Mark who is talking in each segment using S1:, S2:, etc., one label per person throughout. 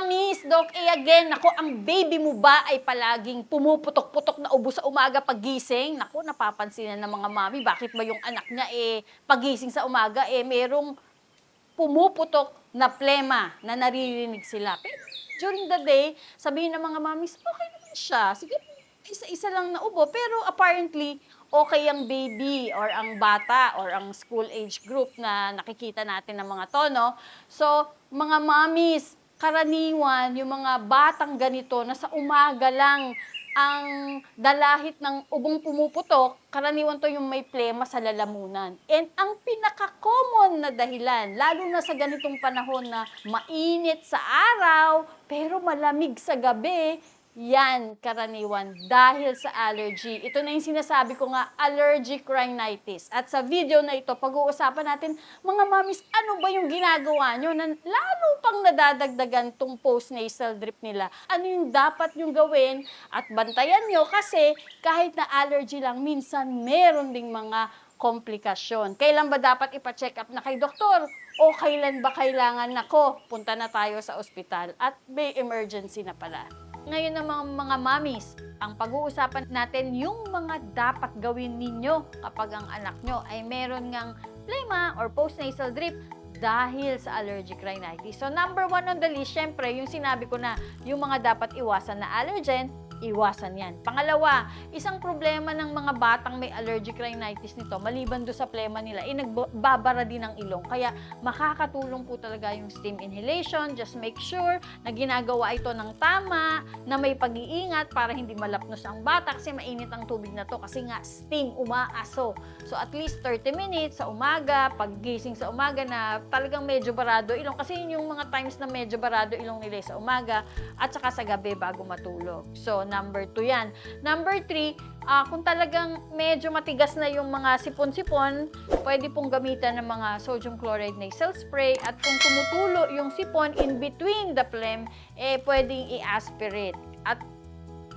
S1: mommies, Doc A again, nako, ang baby mo ba ay palaging pumuputok-putok na ubo sa umaga pagising? Nako, napapansin na ng mga mami, bakit ba yung anak niya eh pagising sa umaga eh merong pumuputok na plema na naririnig sila. Pero during the day, sabihin ng mga mommies, okay naman siya. Sige, isa-isa lang na ubo. Pero apparently, okay ang baby or ang bata or ang school age group na nakikita natin ng mga tono. So, mga mommies, karaniwan, yung mga batang ganito na sa umaga lang ang dalahit ng ubong pumuputok, karaniwan to yung may plema sa lalamunan. And ang pinaka-common na dahilan, lalo na sa ganitong panahon na mainit sa araw, pero malamig sa gabi, yan karaniwan dahil sa allergy. Ito na yung sinasabi ko nga, allergic rhinitis. At sa video na ito, pag-uusapan natin, mga mamis, ano ba yung ginagawa nyo na lalo pang nadadagdagan tong post-nasal drip nila? Ano yung dapat yung gawin? At bantayan nyo kasi kahit na allergy lang, minsan meron ding mga komplikasyon. Kailan ba dapat ipa-check up na kay doktor? O kailan ba kailangan nako, punta na tayo sa ospital at may emergency na pala. Ngayon ng mga, mga mommies, ang pag-uusapan natin yung mga dapat gawin ninyo kapag ang anak nyo ay meron ngang plema or postnasal drip dahil sa allergic rhinitis. So number one on the list, syempre, yung sinabi ko na yung mga dapat iwasan na allergen, iwasan yan. Pangalawa, isang problema ng mga batang may allergic rhinitis nito, maliban do sa plema nila, ay nagbabara din ng ilong. Kaya makakatulong po talaga yung steam inhalation. Just make sure na ginagawa ito ng tama, na may pag-iingat para hindi malapnos ang bata kasi mainit ang tubig na to kasi nga steam umaaso. So at least 30 minutes sa umaga, paggising sa umaga na talagang medyo barado ilong kasi yun yung mga times na medyo barado ilong nila sa umaga at saka sa gabi bago matulog. So number 2 yan. Number 3, ah, kung talagang medyo matigas na yung mga sipon-sipon, pwede pong gamitan ng mga sodium chloride nasal spray at kung tumutulo yung sipon in between the phlegm, eh pwedeng i-aspirate. At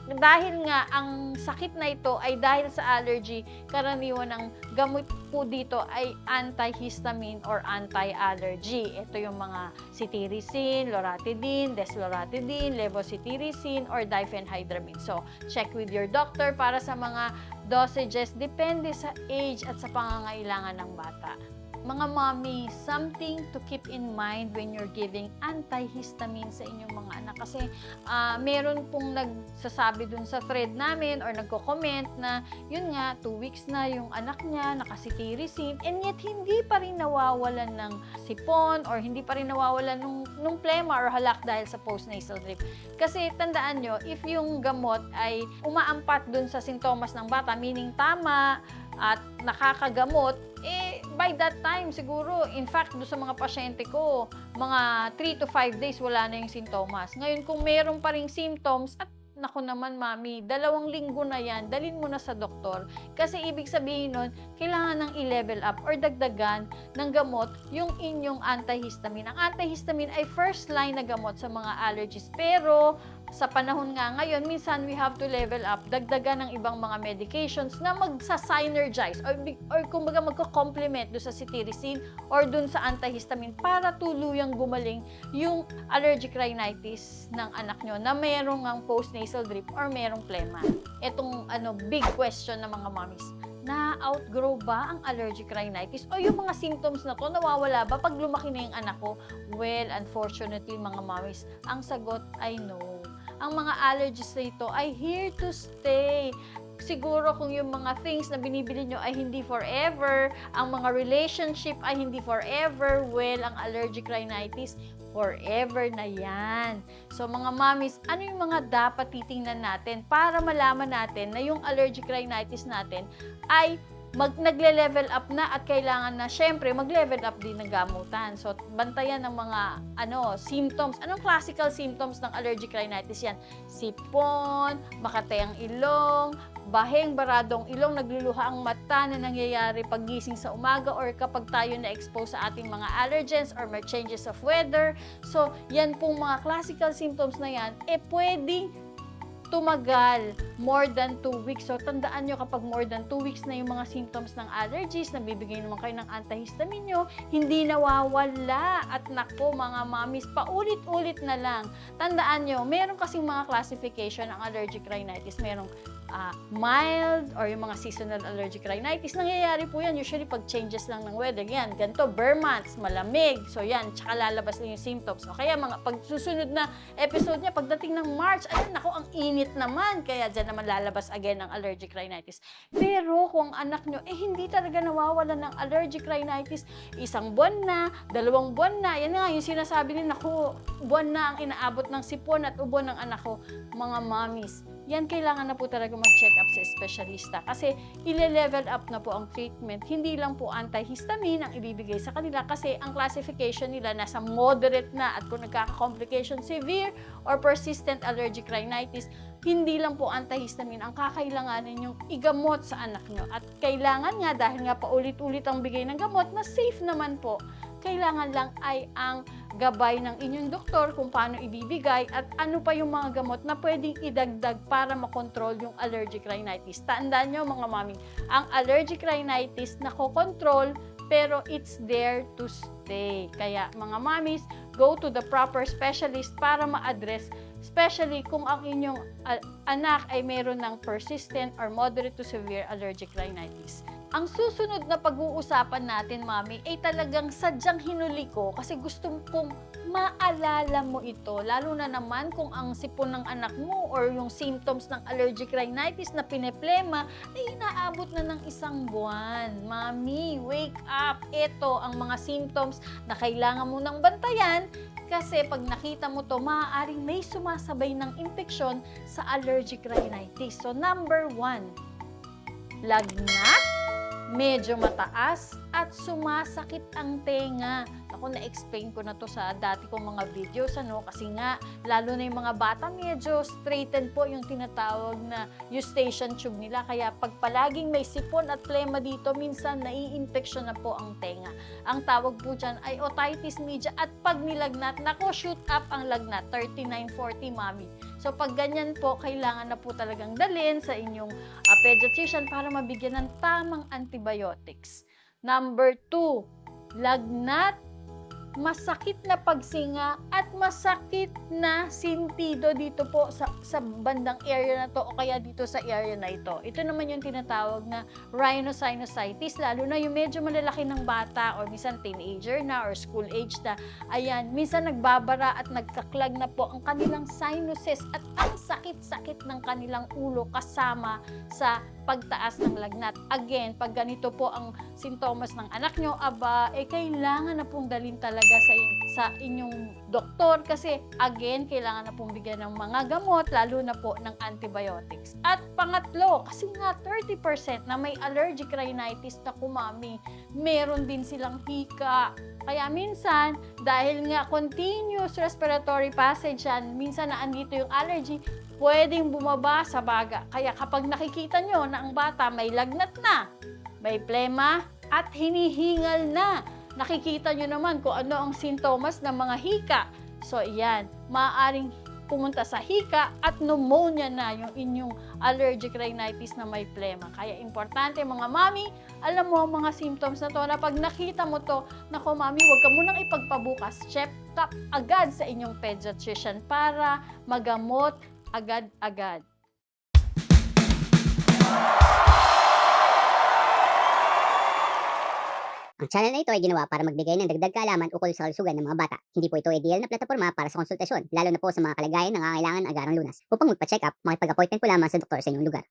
S1: dahil nga ang sakit na ito ay dahil sa allergy, karaniwan ng gamot po dito ay antihistamine or anti-allergy. Ito yung mga cetirizine, loratadine, desloratadine, levocetirizine, or diphenhydramine. So, check with your doctor para sa mga dosages depende sa age at sa pangangailangan ng bata. Mga mommy, something to keep in mind when you're giving antihistamine sa inyong mga anak. Kasi ah, meron pong nagsasabi dun sa thread namin or nagko-comment na yun nga, two weeks na yung anak niya, nakasitirizine, and yet hindi pa rin nawawalan ng sipon or hindi pa rin nawawalan nung, nung plema or halak dahil sa postnasal drip. Kasi tandaan nyo, if yung gamot ay umaampat dun sa sintomas ng bata, meaning tama at nakakagamot, eh, by that time, siguro, in fact, do sa mga pasyente ko, mga 3 to 5 days, wala na yung sintomas. Ngayon, kung meron pa ring symptoms, at Naku naman, mami, dalawang linggo na yan, dalin mo na sa doktor. Kasi ibig sabihin nun, kailangan ng i-level up or dagdagan ng gamot yung inyong antihistamine. Ang antihistamine ay first line na gamot sa mga allergies. Pero, sa panahon nga ngayon, minsan we have to level up, dagdagan ng ibang mga medications na magsa-synergize or, or kumbaga magko-complement do sa cetirizine or dun sa antihistamine para tuluyang gumaling yung allergic rhinitis ng anak nyo na merong ang postnasal drip or merong plema. Itong ano, big question ng mga mommies na-outgrow ba ang allergic rhinitis? O yung mga symptoms na to, nawawala ba pag lumaki na yung anak ko? Well, unfortunately, mga mommies, ang sagot ay no. Ang mga allergies na ito ay here to stay. Siguro kung yung mga things na binibili nyo ay hindi forever, ang mga relationship ay hindi forever, well, ang allergic rhinitis, forever na yan. So mga mommies, ano yung mga dapat titingnan natin para malaman natin na yung allergic rhinitis natin ay mag nagle-level up na at kailangan na syempre mag-level up din ng gamutan. So bantayan ng mga ano symptoms. Anong classical symptoms ng allergic rhinitis yan? Sipon, makatay ang ilong, baheng baradong ilong, nagluluha ang mata na nangyayari paggising sa umaga or kapag tayo na-expose sa ating mga allergens or may changes of weather. So, yan pong mga classical symptoms na yan, eh pwedeng tumagal more than 2 weeks. So, tandaan nyo kapag more than 2 weeks na yung mga symptoms ng allergies, nabibigay naman kayo ng antihistamine nyo, hindi nawawala. At nako, mga mamis, paulit-ulit na lang. Tandaan nyo, meron kasing mga classification ng allergic rhinitis. Merong ah, mild or yung mga seasonal allergic rhinitis. Nangyayari po yan usually pag changes lang ng weather. Yan, ganito, bare months, malamig. So yan, tsaka lalabas lang yung symptoms. O kaya mga pag susunod na episode niya, pagdating ng March, ayun, nako, ang init naman. Kaya dyan naman lalabas again ang allergic rhinitis. Pero kung anak nyo, eh hindi talaga nawawala ng allergic rhinitis, isang buwan na, dalawang buwan na, yan nga yung sinasabi ni naku, buwan na ang inaabot ng sipon at ubo ng anak ko, mga mommies. Yan kailangan na po talaga mag-check up sa espesyalista kasi ile-level up na po ang treatment. Hindi lang po antihistamine ang ibibigay sa kanila kasi ang classification nila nasa moderate na at kung nagkaka-complication severe or persistent allergic rhinitis, hindi lang po antihistamine ang kakailanganin yung igamot sa anak nyo. At kailangan nga, dahil nga paulit-ulit ang bigay ng gamot, na safe naman po, kailangan lang ay ang gabay ng inyong doktor kung paano ibibigay at ano pa yung mga gamot na pwedeng idagdag para makontrol yung allergic rhinitis. Tandaan nyo mga mami, ang allergic rhinitis nakokontrol pero it's there to stay. Kaya mga mamis, go to the proper specialist para ma-address especially kung ang inyong a- anak ay meron ng persistent or moderate to severe allergic rhinitis. Ang susunod na pag-uusapan natin, Mami, ay talagang sadyang hinuli ko kasi gusto kong maalala mo ito. Lalo na naman kung ang sipon ng anak mo or yung symptoms ng allergic rhinitis na pineplema ay inaabot na ng isang buwan. Mami, wake up! Ito ang mga symptoms na kailangan mo nang bantayan kasi pag nakita mo to, maaaring may sumasabay ng infeksyon sa allergic rhinitis. So, number one, lagnat, medyo mataas, at sumasakit ang tenga. Ako na-explain ko na to sa dati kong mga videos, ano, kasi nga, lalo na yung mga bata, medyo straightened po yung tinatawag na eustachian tube nila. Kaya pag palaging may sipon at plema dito, minsan nai-infection na po ang tenga. Ang tawag po dyan ay otitis media at pag nilagnat, nako, shoot up ang lagnat, 3940 mami. So pag ganyan po, kailangan na po talagang dalhin sa inyong uh, pediatrician para mabigyan ng tamang antibiotics. Number two, lagnat, masakit na pagsinga at masakit na sintido dito po sa, sa bandang area na to o kaya dito sa area na ito. Ito naman yung tinatawag na rhinosinusitis, lalo na yung medyo malalaki ng bata or minsan teenager na or school age na. Ayan, minsan nagbabara at nagkaklag na po ang kanilang sinuses at ang sakit-sakit ng kanilang ulo kasama sa pagtaas ng lagnat. Again, pag ganito po ang sintomas ng anak nyo, aba, eh kailangan na pong dalhin talaga sa, in- sa inyong doktor kasi again, kailangan na pong bigyan ng mga gamot, lalo na po ng antibiotics. At pangatlo, kasi nga 30% na may allergic rhinitis na kumami, meron din silang hika. Kaya minsan, dahil nga continuous respiratory passage yan, minsan na andito yung allergy, pwedeng bumaba sa baga. Kaya kapag nakikita nyo na ang bata may lagnat na, may plema, at hinihingal na, nakikita nyo naman kung ano ang sintomas ng mga hika. So, yan, maaaring pumunta sa hika at pneumonia na yung inyong allergic rhinitis na may plema. Kaya importante mga mami, alam mo ang mga symptoms na to na pag nakita mo to, nako mami, huwag ka munang ipagpabukas. Check up agad sa inyong pediatrician para magamot agad-agad.
S2: Ang channel na ito ay ginawa para magbigay ng dagdag kaalaman ukol sa kalusugan ng mga bata. Hindi po ito ideal na plataforma para sa konsultasyon, lalo na po sa mga kalagayan na nangangailangan agarang lunas. Upang magpa-check up, makipag-appointment po lamang sa doktor sa inyong lugar.